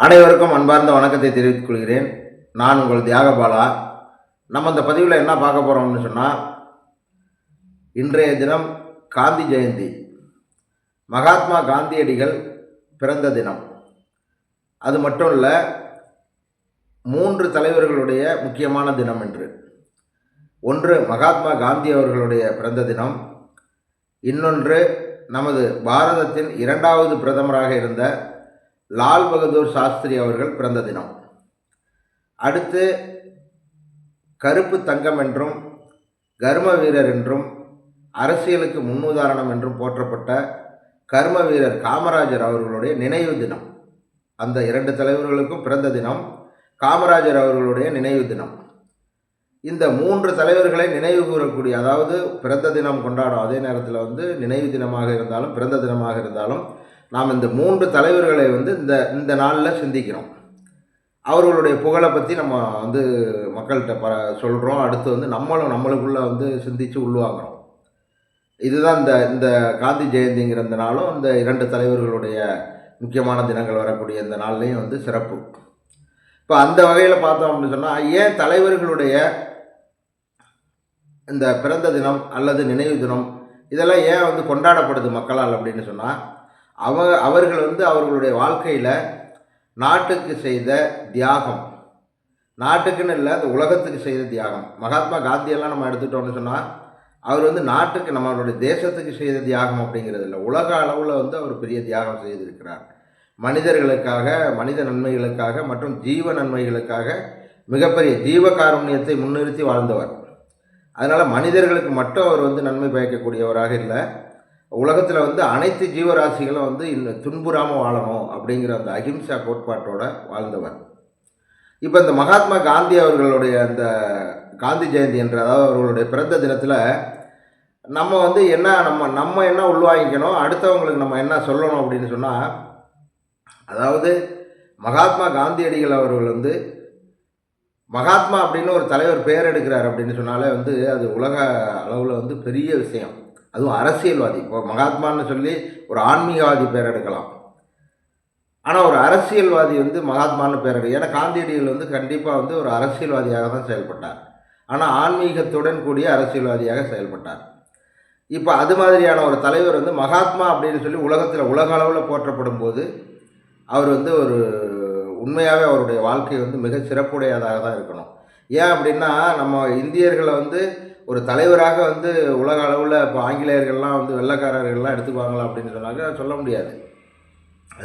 அனைவருக்கும் அன்பார்ந்த வணக்கத்தை தெரிவித்துக் கொள்கிறேன். நான் உங்கள் தியாகபாலா. நம்ம இந்த பதிவில் என்ன பார்க்க போகிறோம்னு சொன்னால் இன்றைய தினம் காந்தி ஜெயந்தி. மகாத்மா காந்தியடிகள் பிறந்த தினம். அது மட்டும் இல்லை மூன்று தலைவர்களுடைய முக்கியமான தினம் என்று ஒன்று மகாத்மா காந்தி அவர்களுடைய பிறந்த தினம். இன்னொன்று நமது பாரதத்தின் இரண்டாவது பிரதமராக இருந்த லால் பகதூர் சாஸ்திரி அவர்கள் பிறந்த தினம். அடுத்து கருப்பு தங்கம் என்றும் கர்ம வீரர் என்றும் அரசியலுக்கு முன்னுதாரணம் என்றும் போற்றப்பட்ட கர்ம வீரர் காமராஜர் அவர்களுடைய நினைவு தினம். அந்த இரண்டு தலைவர்களுக்கும் பிறந்த தினம் காமராஜர் அவர்களுடைய நினைவு தினம். இந்த மூன்று தலைவர்களை நினைவு கூறக்கூடிய அதாவது பிறந்த தினம் கொண்டாடும் அதே நேரத்தில் வந்து நினைவு தினமாக இருந்தாலும் பிறந்த தினமாக இருந்தாலும் நாம் இந்த மூன்று தலைவர்களை வந்து இந்த இந்த நாளில் சிந்திக்கிறோம். அவர்களுடைய புகழை பற்றி நம்ம வந்து மக்கள்கிட்ட ப சொல்கிறோம் அடுத்து வந்து நம்மளும் நம்மளுக்குள்ளே வந்து சிந்தித்து உள்வாங்குறோம். இதுதான் இந்த இந்த காந்தி ஜெயந்திங்கிற இந்த நாளும் இந்த இரண்டு தலைவர்களுடைய முக்கியமான தினங்கள் வரக்கூடிய இந்த நாள்லேயும் வந்து சிறப்பு. இப்போ அந்த வகையில் பார்த்தோம் அப்படின்னு சொன்னால் ஏன் தலைவர்களுடைய இந்த பிறந்த தினம் அல்லது நினைவு தினம் இதெல்லாம் ஏன் வந்து கொண்டாடப்படுது மக்களால் அப்படின்னு சொன்னால் அவ அவர்கள் வந்து அவர்களுடைய வாழ்க்கையில் நாட்டுக்கு செய்த தியாகம். நாட்டுக்குன்னு இல்லை அந்த உலகத்துக்கு செய்த தியாகம். மகாத்மா காந்தியெல்லாம் நம்ம எடுத்துட்டோம்னு சொன்னால் அவர் வந்து நாட்டுக்கு நம்மளுடைய தேசத்துக்கு செய்த தியாகம் அப்படிங்கிறது இல்லை. உலக அளவில் வந்து அவர் பெரிய தியாகம் செய்திருக்கிறார். மனிதர்களுக்காக மனித நன்மைகளுக்காக மற்றும் ஜீவ நன்மைகளுக்காக மிகப்பெரிய ஜீவ காருண்யத்தை முன்னிறுத்தி வாழ்ந்தவர். அதனால் மனிதர்களுக்கு மட்டும் அவர் வந்து நன்மை பயக்கக்கூடியவராக இல்லை. உலகத்தில் வந்து அனைத்து ஜீவராசிகளும் வந்து இன்னும் துன்புறாமல் வாழணும் அப்படிங்கிற அந்த அகிம்சா கோட்பாட்டோட வாழ்ந்தவர். இப்போ இந்த மகாத்மா காந்தி அவர்களுடைய அந்த காந்தி ஜெயந்தி என்ற அதாவது அவர்களுடைய பிறந்த தினத்தில் நம்ம வந்து என்ன நம்ம நம்ம என்ன உள்வாங்கிக்கணும் அடுத்தவங்களுக்கு நம்ம என்ன சொல்லணும் அப்படின்னு சொன்னால் அதாவது மகாத்மா காந்தியடிகள் அவர்கள் வந்து மகாத்மா அப்படின்னு ஒரு தலைவர் பேர் எடுக்கிறார் அப்படின்னு சொன்னாலே வந்து அது உலக அளவில் வந்து பெரிய விஷயம். அதுவும் அரசியல்வாதி. இப்போ மகாத்மான்னு சொல்லி ஒரு ஆன்மீகவாதி பேர் எடுக்கலாம். ஆனால் ஒரு அரசியல்வாதி வந்து மகாத்மான்னு பேர் எடு ஏன்னா காந்தியடிகள் வந்து கண்டிப்பாக வந்து ஒரு அரசியல்வாதியாக தான் செயல்பட்டார். ஆனால் ஆன்மீகத்துடன் கூடிய அரசியல்வாதியாக செயல்பட்டார். இப்போ அது மாதிரியான ஒரு தலைவர் வந்து மகாத்மா அப்படின்னு சொல்லி உலகத்தில் உலக அளவில் போற்றப்படும் போது அவர் வந்து ஒரு உண்மையாகவே அவருடைய வாழ்க்கை வந்து மிக சிறப்புடையதாக தான் இருக்கணும். ஏன் அப்படின்னா நம்ம இந்தியர்களை வந்து ஒரு தலைவராக வந்து உலக அளவில் இப்போ ஆங்கிலேயர்கள்லாம் வந்து வெள்ளக்காரர்கள்லாம் எடுத்துக்குவாங்களா அப்படின்னு சொன்னாக்க சொல்ல முடியாது.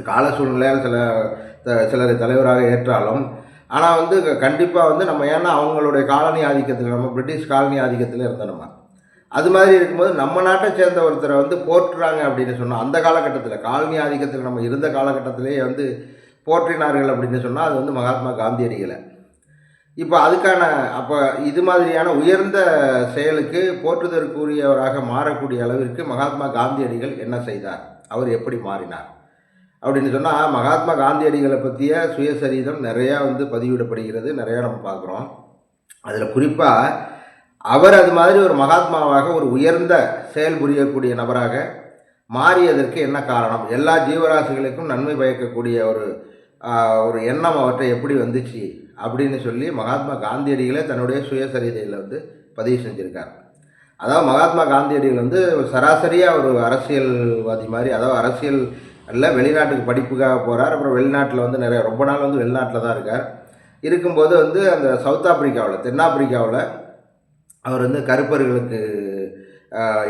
கால சூழ்நிலையால் சில த- சிலரை தலைவராக ஏற்றாலும் ஆனால் வந்து கண்டிப்பாக வந்து நம்ம ஏன்னா அவங்களுடைய காலனி ஆதிக்கத்தில் நம்ம பிரிட்டிஷ் காலனி ஆதிக்கத்தில் இருந்தோம் நம்ம. அது மாதிரி இருக்கும்போது நம்ம நாட்டை சேர்ந்த ஒருத்தரை வந்து போற்றுறாங்க அப்படின்னு சொன்னால் அந்த காலகட்டத்தில் காலனி ஆதிக்கத்தில் நம்ம இருந்த காலகட்டத்திலேயே வந்து போற்றினார்கள் அப்படின்னு சொன்னால் அது வந்து மகாத்மா காந்தியடிகளை. இப்போ அதுக்கான அப்போ இது மாதிரியான உயர்ந்த செயலுக்கு போற்றுதற்குரியவராக மாறக்கூடிய அளவிற்கு மகாத்மா காந்தியடிகள் என்ன செய்தார்? அவர் எப்படி மாறினார்? அப்படின்னு சொன்னால் மகாத்மா காந்தியடிகளை பற்றிய சுயசரீதம் நிறையா வந்து பதிவிடப்படுகிறது நிறையா நம்ம பார்க்குறோம். அதில் குறிப்பாக அவர் அது மாதிரி ஒரு மகாத்மாவாக ஒரு உயர்ந்த செயல் புரியக்கூடிய நபராக மாறியதற்கு என்ன காரணம்? எல்லா ஜீவராசிகளுக்கும் நன்மை பயக்கக்கூடிய ஒரு ஒரு எண்ணம் அவற்றை எப்படி வந்துச்சு? அப்படின்னு சொல்லி மகாத்மா காந்தியடிகளே தன்னுடைய சுயசரிதையில் வந்து பதிவு செஞ்சுருக்கார் அதாவது மகாத்மா காந்தியடிகள் வந்து சராசரியாக ஒரு அரசியல்வாதி மாதிரி அதாவது அரசியல் அல்ல வெளிநாட்டுக்கு படிப்புக்காக போகிறார் அப்புறம் வெளிநாட்டில் வந்து நிறைய ரொம்ப நாள் வந்து வெளிநாட்டில் தான் இருக்கார். இருக்கும்போது வந்து அந்த சவுத் ஆப்பிரிக்காவில் தென்னாப்பிரிக்காவில் அவர் வந்து கருப்பர்களுக்கு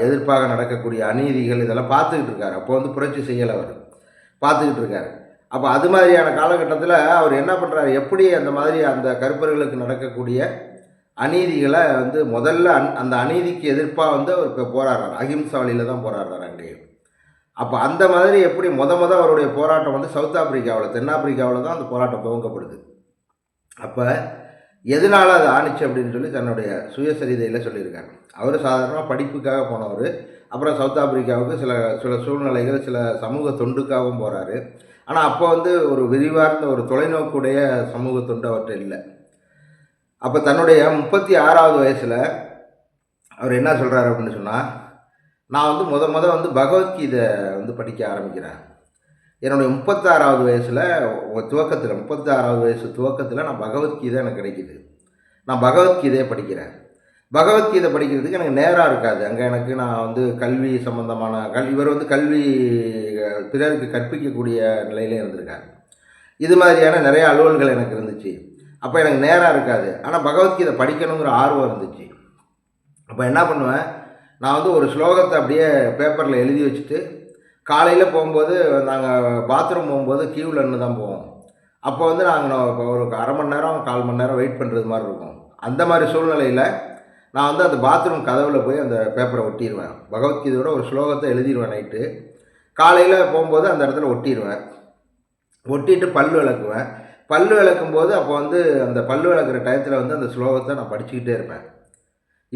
எதிர்ப்பாக நடக்கக்கூடிய அநீதிகள் இதெல்லாம் பார்த்துக்கிட்டு இருக்கார். அப்போ வந்து புரட்சி செய்யலை அவர். பார்த்துக்கிட்டு இருக்கார். அப்போ அது மாதிரியான காலகட்டத்தில் அவர் என்ன பண்ணுறாரு எப்படி அந்த மாதிரி அந்த கருப்பர்களுக்கு நடக்கக்கூடிய அநீதிகளை வந்து முதல்ல அந் அந்த அநீதிக்கு எதிர்ப்பாக வந்து அவர் இப்போ போராடுறார். அகிம்சா வழியில் தான் போராடுறார் அங்கேயும். அப்போ அந்த மாதிரி எப்படி மொத மொதல் அவருடைய போராட்டம் வந்து சவுத் ஆப்பிரிக்காவில் தென்னாப்பிரிக்காவில் தான் அந்த போராட்டம் துவங்கப்படுது. அப்போ எதனால் அது ஆணிச்சு அப்படின்னு சொல்லி தன்னுடைய சுயசரிதையில் சொல்லியிருக்காரு அவர் சாதாரணமாக படிப்புக்காக போனவர் அப்புறம் சவுத் ஆப்பிரிக்காவுக்கு சில சில சூழ்நிலைகள் சில சமூக தொண்டுக்காகவும் போகிறாரு ஆனால் அப்போ வந்து ஒரு விரிவார்ந்த ஒரு தொலைநோக்குடைய சமூக அவர்கிட்ட இல்லை. அப்போ தன்னுடைய முப்பத்தி ஆறாவது வயசில் அவர் என்ன சொல்கிறாரு அப்படின்னு சொன்னால் நான் வந்து முத முத வந்து பகவத்கீதை வந்து படிக்க ஆரம்பிக்கிறேன். என்னுடைய முப்பத்தாறாவது வயசில் துவக்கத்தில் முப்பத்தாறாவது வயசு துவக்கத்தில் நான் பகவத்கீதை எனக்கு கிடைக்கிது. நான் பகவத்கீதையை படிக்கிறேன். பகவத்கீதை படிக்கிறதுக்கு எனக்கு நேரம் இருக்காது. அங்கே எனக்கு நான் வந்து கல்வி சம்பந்தமான கல் இவர் வந்து கல்வி பிறருக்கு கற்பிக்கக்கூடிய நிலையிலே இருந்திருக்காரு. இது மாதிரியான நிறைய அலுவல்கள் எனக்கு இருந்துச்சு. அப்போ எனக்கு நேரம் இருக்காது. ஆனால் பகவத்கீதை படிக்கணுங்கிற ஆர்வம் இருந்துச்சு. அப்போ என்ன பண்ணுவேன்? நான் வந்து ஒரு ஸ்லோகத்தை அப்படியே பேப்பரில் எழுதி வச்சுட்டு காலையில் போகும்போது நாங்கள் பாத்ரூம் போகும்போது கியூவில் நின்று தான் போவோம். அப்போ வந்து நாங்கள் ஒரு அரை மணி நேரம் கால் மணி நேரம் வெயிட் பண்ணுறது மாதிரி இருக்கும். அந்த மாதிரி சூழ்நிலையில் நான் வந்து அந்த பாத்ரூம் கதவில் போய் அந்த பேப்பரை ஒட்டிடுவேன் பகவத்கீதையோட ஒரு ஸ்லோகத்தை எழுதிடுவேன் நைட்டு காலையில் போகும்போது அந்த இடத்துல ஒட்டிடுவேன் ஒட்டிட்டு பல் விளக்குவேன். பல் விளக்கும் போது அப்போ வந்து அந்த பல் விளக்குற டயத்தில் வந்து அந்த ஸ்லோகத்தை நான் படிச்சுக்கிட்டே இருப்பேன்.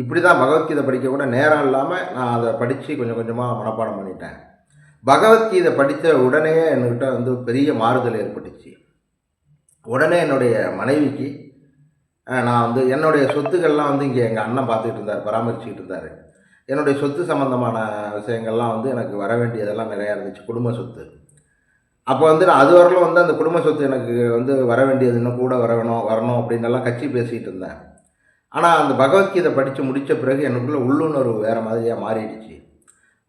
இப்படி தான் பகவத்கீதை படிக்க கூட நேரம் இல்லாமல் நான் அதை படித்து கொஞ்சம் கொஞ்சமாக மனப்பாடம் பண்ணிட்டேன். பகவத்கீதை படித்த உடனே என்கிட்ட வந்து பெரிய மாறுதல் ஏற்பட்டுச்சு. உடனே என்னுடைய மனைவிக்கு நான் வந்து என்னுடைய சொத்துக்கள்லாம் வந்து இங்கே எங்கள் அண்ணன் பார்த்துக்கிட்டு இருந்தார் பராமரிச்சுக்கிட்டு இருந்தார். என்னுடைய சொத்து சம்மந்தமான விஷயங்கள்லாம் வந்து எனக்கு வர வேண்டியதெல்லாம் நிறையா இருந்துச்சு குடும்ப சொத்து. அப்போ வந்து நான் அது வரலும் வந்து அந்த குடும்ப சொத்து எனக்கு வந்து வர வேண்டியது இன்னும் கூட வரணும் வரணும் அப்படின்னு எல்லாம் கட்சி பேசிகிட்டு இருந்தேன். ஆனால் அந்த பகவத்கீதை படித்து முடித்த பிறகு எனக்குள்ளே உள்ளுணர்வு வேறு மாதிரியாக மாறிடுச்சு.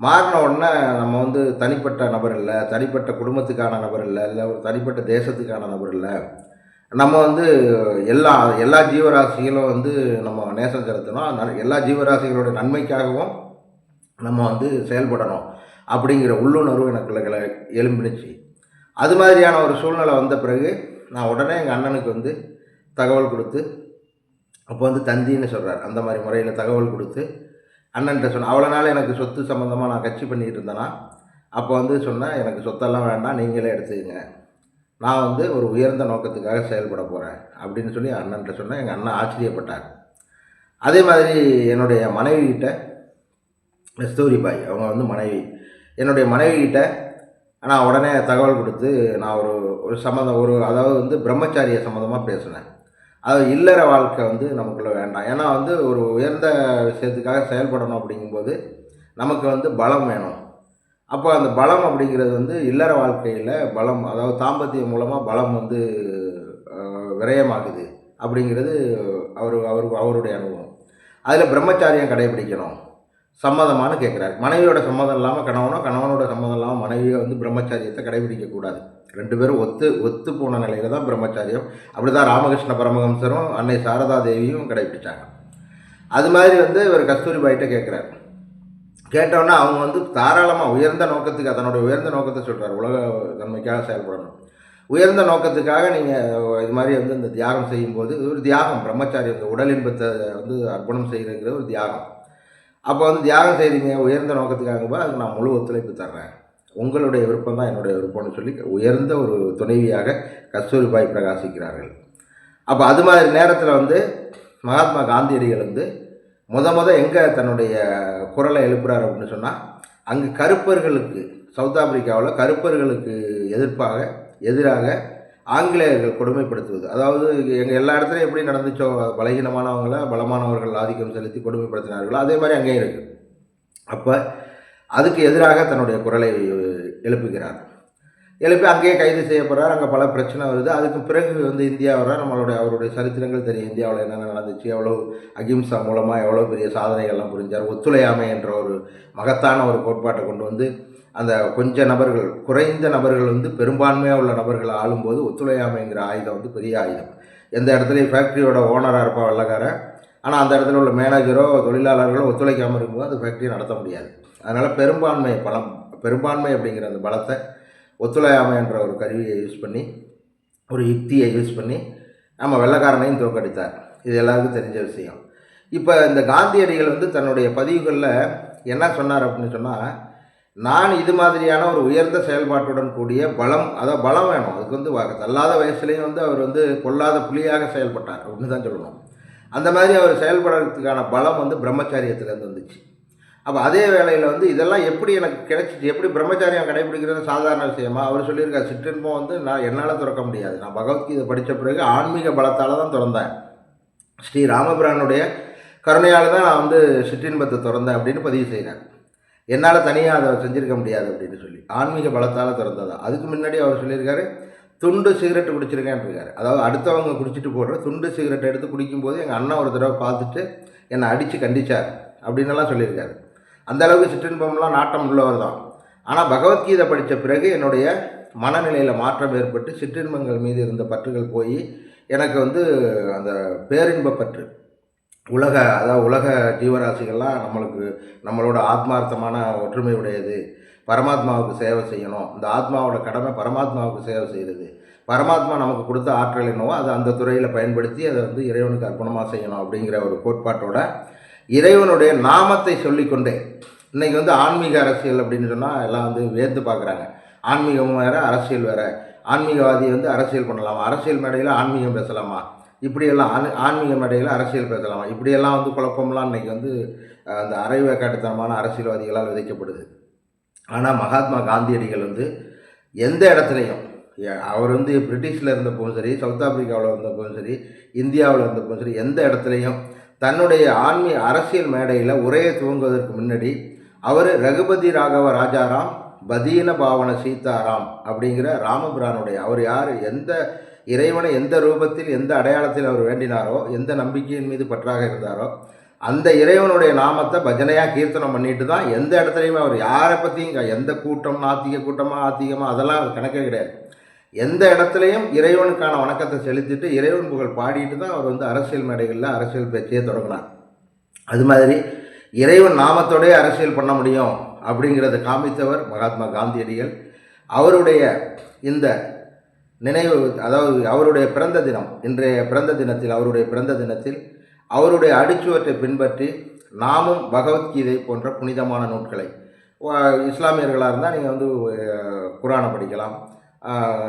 மாறின உடனே நம்ம வந்து தனிப்பட்ட நபர் இல்லை தனிப்பட்ட குடும்பத்துக்கான நபர் இல்லை இல்லை ஒரு தனிப்பட்ட தேசத்துக்கான நபர் இல்லை நம்ம வந்து எல்லா எல்லா ஜீவராசிகளும் வந்து நம்ம நேசம் செலுத்தணும். ந- எல்லா ஜீவராசிகளோட நன்மைக்காகவும் நம்ம வந்து செயல்படணும் அப்படிங்கிற உள்ளுணர்வு எனக்குள்ள கிள எழும்பினுச்சு அது மாதிரியான ஒரு சூழ்நிலை வந்த பிறகு நான் உடனே எங்கள் அண்ணனுக்கு வந்து தகவல் கொடுத்து அப்போ வந்து தந்தின்னு சொல்கிறார் அந்த மாதிரி முறையில் தகவல் கொடுத்து அண்ணன்ட்ட சொன்னேன். அவ்வளோ நாள் எனக்கு சொத்து சம்மந்தமாக நான் கட்சி பண்ணிகிட்டு இருந்தேன்னா அப்போ வந்து சொன்னேன் எனக்கு சொத்தெல்லாம் வேண்டாம் நீங்களே எடுத்துக்கங்க. நான் வந்து ஒரு உயர்ந்த நோக்கத்துக்காக செயல்பட போகிறேன் அப்படின்னு சொல்லி அண்ணன்ட்ட சொன்னேன். எங்கள் அண்ணன் ஆச்சரியப்பட்டார். அதே மாதிரி என்னுடைய மனைவி கிட்ட கஸ்தூரி பாய் அவங்க வந்து மனைவி. என்னுடைய மனைவிகிட்ட நான் உடனே தகவல் கொடுத்து நான் ஒரு ஒரு சம்மந்தம் ஒரு அதாவது வந்து பிரம்மச்சாரிய சம்மந்தமாக பேசினேன். அது இல்லற வாழ்க்கை வந்து நமக்குள்ளே வேண்டாம். ஏன்னா வந்து ஒரு உயர்ந்த விஷயத்துக்காக செயல்படணும் அப்படிங்கும்போது நமக்கு வந்து பலம் வேணும். அப்போ அந்த பலம் அப்படிங்கிறது வந்து இல்லற வாழ்க்கையில் பலம் அதாவது தாம்பத்தியம் மூலமாக பலம் வந்து விரயமாகுது அப்படிங்கிறது அவர் அவர் அவருடைய அனுபவம். அதில் பிரம்மச்சாரியம் கடைபிடிக்கணும். சம்மதமானு கேட்குறாரு மனைவியோட சம்மதம் இல்லாமல் கணவனோ கணவனோட சம்மதம் இல்லாமல் மனைவியை வந்து பிரம்மச்சாரியத்தை கடைபிடிக்கக்கூடாது. ரெண்டு பேரும் ஒத்து ஒத்து போன நிலையில தான் பிரம்மச்சாரியம். அப்படி தான் ராமகிருஷ்ண பரமஹம்சரும் அன்னை சாரதா தேவியும் கடைபிடிச்சாங்க. அது மாதிரி வந்து இவர் கஸ்தூரிபாய்கிட்ட கேட்குறாரு கேட்டோன்னே அவங்க வந்து தாராளமாக உயர்ந்த நோக்கத்துக்கு அதனுடைய உயர்ந்த நோக்கத்தை சொல்கிறார் உலக தன்மைக்காக செயல்படணும். உயர்ந்த நோக்கத்துக்காக நீங்கள் இது மாதிரி வந்து இந்த தியாகம் செய்யும்போது இது ஒரு தியாகம். பிரம்மச்சாரி இந்த உடல் இன்பத்தை வந்து அர்ப்பணம் செய்கிறங்கிற ஒரு தியாகம். அப்போ வந்து தியாகம் செய்கிறீங்க உயர்ந்த நோக்கத்துக்காக போது அதுக்கு நான் முழு ஒத்துழைப்பு தர்றேன். உங்களுடைய விருப்பம் தான் என்னுடைய விருப்பம்னு சொல்லி உயர்ந்த ஒரு துணைவியாக கஸ்தூரிபாய் பிரகாசிக்கிறார்கள். அப்போ அது மாதிரி நேரத்தில் வந்து மகாத்மா காந்தியடிகள் வந்து முத முத எங்கே தன்னுடைய குரலை எழுப்புறார் அப்படின்னு சொன்னால் அங்கே கருப்பர்களுக்கு சவுத் ஆப்பிரிக்காவில் கருப்பர்களுக்கு எதிர்ப்பாக எதிராக ஆங்கிலேயர்கள் கொடுமைப்படுத்துவது. அதாவது எங்கள் எல்லா இடத்துலையும் எப்படி நடந்துச்சோ பலகீனமானவங்கள பலமானவர்கள் ஆதிக்கம் செலுத்தி கொடுமைப்படுத்தினார்களோ அதே மாதிரி அங்கேயும் இருக்குது அப்போ அதுக்கு எதிராக தன்னுடைய குரலை எழுப்புகிறார். எழுப்பி அங்கேயே கைது செய்யப்படுறார் அங்கே பல பிரச்சனை வருது. அதுக்கு பிறகு வந்து இந்தியா வர நம்மளுடைய அவருடைய சரித்திரங்கள் தெரியும். இந்தியாவில் என்னென்ன நடந்துச்சு எவ்வளோ அகிம்சா மூலமாக எவ்வளோ பெரிய சாதனைகள்லாம் புரிஞ்சார். ஒத்துழையாமை என்ற ஒரு மகத்தான ஒரு கோட்பாட்டை கொண்டு வந்து அந்த கொஞ்ச நபர்கள் குறைந்த நபர்கள் வந்து பெரும்பான்மையாக உள்ள நபர்கள் ஆளும்போது ஒத்துழையாமைங்கிற ஆயுதம் வந்து பெரிய ஆயுதம். எந்த இடத்துலையும் ஃபேக்ட்ரியோட ஓனராக இருப்பா வெள்ளக்காரன். ஆனால் அந்த இடத்துல உள்ள மேனேஜரோ தொழிலாளர்களோ ஒத்துழைக்காமல் இருக்கும்போது அந்த ஃபேக்ட்ரியை நடத்த முடியாது. அதனால் பெரும்பான்மை பலம் பெரும்பான்மை அப்படிங்கிற அந்த பலத்தை ஒத்துழையாமை என்ற ஒரு கருவியை யூஸ் பண்ணி ஒரு யுக்தியை யூஸ் பண்ணி நம்ம வெள்ளக்காரனையும் தோற்கடித்தார். இது எல்லாருக்கும் தெரிஞ்ச விஷயம். இப்போ இந்த காந்தியடிகள் வந்து தன்னுடைய பதிவுகளில் என்ன சொன்னார் அப்படின்னு சொன்னால் நான் இது மாதிரியான ஒரு உயர்ந்த செயல்பாட்டுடன் கூடிய பலம் அதாவது பலம் வேணும். அதுக்கு வந்து தள்ளாத வயசுலேயும் வந்து அவர் வந்து கொல்லாத புலியாக செயல்பட்டார். அப்படின்னு தான் சொல்லணும். அந்த மாதிரி அவர் செயல்படுறதுக்கான பலம் வந்து பிரம்மச்சாரியத்துலேருந்து வந்துச்சு. அப்போ அதே வேளையில் வந்து இதெல்லாம் எப்படி எனக்கு கிடைச்சிச்சு? எப்படி பிரம்மச்சாரியம் கடைபிடிக்கிறது சாதாரண விஷயமா? அவர் சொல்லியிருக்கார் சிற்றின்பம் வந்து நான் என்னால் திறக்க முடியாது. நான் பகவத்கீதை படித்த பிறகு ஆன்மீக பலத்தால் தான் திறந்தேன். ஸ்ரீ ராமபிரானுடைய கருணையால் தான் நான் வந்து சிற்றின்பத்தை திறந்தேன் அப்படின்னு பதிவு செய்கிறேன் என்னால் தனியாக அதை செஞ்சுருக்க முடியாது அப்படின்னு சொல்லி. ஆன்மீக பலத்தால் திறந்ததா? அதுக்கு முன்னாடி அவர் சொல்லியிருக்காரு துண்டு சிகரெட் குடிச்சிருக்கேன்னு இருக்காரு. அதாவது அடுத்தவங்க குடிச்சிட்டு போடுற துண்டு சிகரெட் எடுத்து குடிக்கும்போது எங்கள் அண்ணன் ஒரு தடவை பார்த்துட்டு என்னை அடித்து கண்டிச்சார் அப்படின்னுலாம் சொல்லியிருக்காரு. அந்த அளவுக்கு சிற்றின்பம்லாம் நாட்டம் உள்ளவர் தான். ஆனால் பகவத்கீதை படித்த பிறகு என்னுடைய மனநிலையில் மாற்றம் ஏற்பட்டு சிற்றின்பங்கள் மீது இருந்த பற்றுகள் போய் எனக்கு வந்து அந்த பேரின்ப பற்று. உலக அதாவது உலக ஜீவராசிகள்லாம் நம்மளுக்கு நம்மளோட ஆத்மார்த்தமான ஒற்றுமை உடையது பரமாத்மாவுக்கு சேவை செய்யணும். இந்த ஆத்மாவோட கடமை பரமாத்மாவுக்கு சேவை செய்கிறது பரமாத்மா நமக்கு கொடுத்த ஆற்றல் என்னவோ அதை அந்த துறையில் பயன்படுத்தி அதை வந்து இறைவனுக்கு அர்ப்பணமாக செய்யணும் அப்படிங்கிற ஒரு கோட்பாட்டோட இறைவனுடைய நாமத்தை சொல்லிக்கொண்டே. இன்றைக்கி வந்து ஆன்மீக அரசியல் அப்படின்னு சொன்னால் எல்லாம் வந்து வேர்த்து பார்க்குறாங்க. ஆன்மீகம் வேறு அரசியல் வேறு. ஆன்மீகவாதி வந்து அரசியல் பண்ணலாமா? அரசியல் மேடையில் ஆன்மீகம் பேசலாமா? இப்படியெல்லாம் ஆன் ஆன்மீக மேடையில் அரசியல் பேசலாமா? இப்படியெல்லாம் வந்து குழப்பம்லாம் இன்றைக்கி வந்து அந்த அரைவேக்காட்டுத்தனமான அரசியல்வாதிகளால் விதைக்கப்படுது. ஆனால் மகாத்மா காந்தியடிகள் வந்து எந்த இடத்துலையும் அவர் வந்து பிரிட்டிஷில் இருந்தப்பவும் சரி சவுத் ஆப்பிரிக்காவில் இருந்தப்பவும் சரி இந்தியாவில் இருந்தப்பவும் சரி எந்த இடத்துலையும் தன்னுடைய ஆன்மீக அரசியல் மேடையில் உரையை துவங்குவதற்கு முன்னாடி அவர் ரகுபதி ராகவ ராஜாராம் பதீன பாவன சீதாராம் அப்படிங்கிற ராமபிரானுடைய அவர் யார் எந்த இறைவனை எந்த ரூபத்தில் எந்த அடையாளத்தில் அவர் வேண்டினாரோ எந்த நம்பிக்கையின் மீது பற்றாக இருந்தாரோ அந்த இறைவனுடைய நாமத்தை பஜனையாக கீர்த்தனம் பண்ணிட்டு தான் எந்த இடத்துலையுமே அவர் யாரை பற்றியும் எந்த கூட்டம் நாத்திக கூட்டமாக ஆத்திகமாக அதெல்லாம் அவர் கணக்கே கிடையாது. எந்த இடத்துலையும் இறைவனுக்கான வணக்கத்தை செலுத்திட்டு இறைவன் புகழ் பாடிட்டு தான் அவர் வந்து அரசியல் மேடைகளில் அரசியல் பேச்சையே தொடங்கினார். அது மாதிரி இறைவன் நாமத்தோடய அரசியல் பண்ண முடியும் அப்படிங்கிறத காமித்தவர் மகாத்மா காந்தியடிகள். அவருடைய இந்த நினைவு அதாவது அவருடைய பிறந்த தினம் இன்றைய பிறந்த தினத்தில் அவருடைய பிறந்த தினத்தில் அவருடைய அடிச்சுவற்றை பின்பற்றி நாமும் பகவத்கீதை போன்ற புனிதமான நூட்களை இஸ்லாமியர்களாக இருந்தால் நீங்கள் வந்து குரானை படிக்கலாம்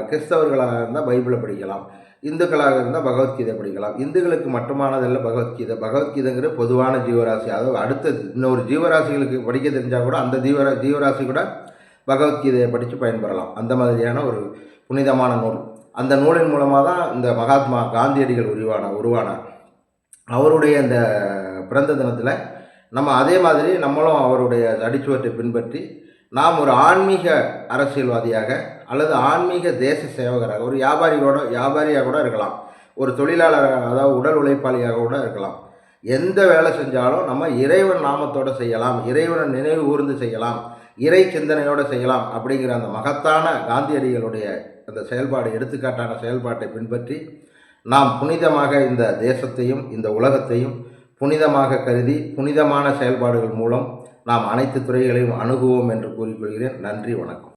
கிறிஸ்தவர்களாக இருந்தால் பைபிளை படிக்கலாம். இந்துக்களாக இருந்தால் பகவத்கீதை படிக்கலாம். இந்துக்களுக்கு மட்டுமானதல்ல பகவத்கீதை. பகவத்கீதைங்கிற பொதுவான ஜீவராசி. அதாவது அடுத்த இன்னொரு ஜீவராசிகளுக்கு படிக்க தெரிஞ்சால் கூட அந்த ஜீவரா ஜீவராசி கூட பகவத்கீதையை படித்து பயன்பெறலாம். அந்த மாதிரியான ஒரு புனிதமான நூல். அந்த நூலின் மூலமாக தான் இந்த மகாத்மா காந்தியடிகள் உருவான உருவானார் அவருடைய இந்த பிறந்த தினத்தில் நம்ம அதே மாதிரி நம்மளும் அவருடைய அடிச்சுவற்றை பின்பற்றி நாம் ஒரு ஆன்மீக அரசியல்வாதியாக அல்லது ஆன்மீக தேச சேவகராக ஒரு வியாபாரியோட வியாபாரியாக கூட இருக்கலாம். ஒரு தொழிலாளராக அதாவது உடல் உழைப்பாளியாக கூட இருக்கலாம். எந்த வேலை செஞ்சாலும் நம்ம இறைவன் நாமத்தோடு செய்யலாம். இறைவனை நினைவு கூர்ந்து செய்யலாம். இறை சிந்தனையோடு செய்யலாம் அப்படிங்கிற அந்த மகத்தான காந்தியடிகளுடைய அந்த செயல்பாடு எடுத்துக்காட்டான செயல்பாட்டை பின்பற்றி நாம் புனிதமாக இந்த தேசத்தையும் இந்த உலகத்தையும் புனிதமாக கருதி புனிதமான செயல்பாடுகள் மூலம் நாம் அனைத்து துறைகளையும் அணுகுவோம் என்று கூறிக்கொள்கிறேன். நன்றி வணக்கம்.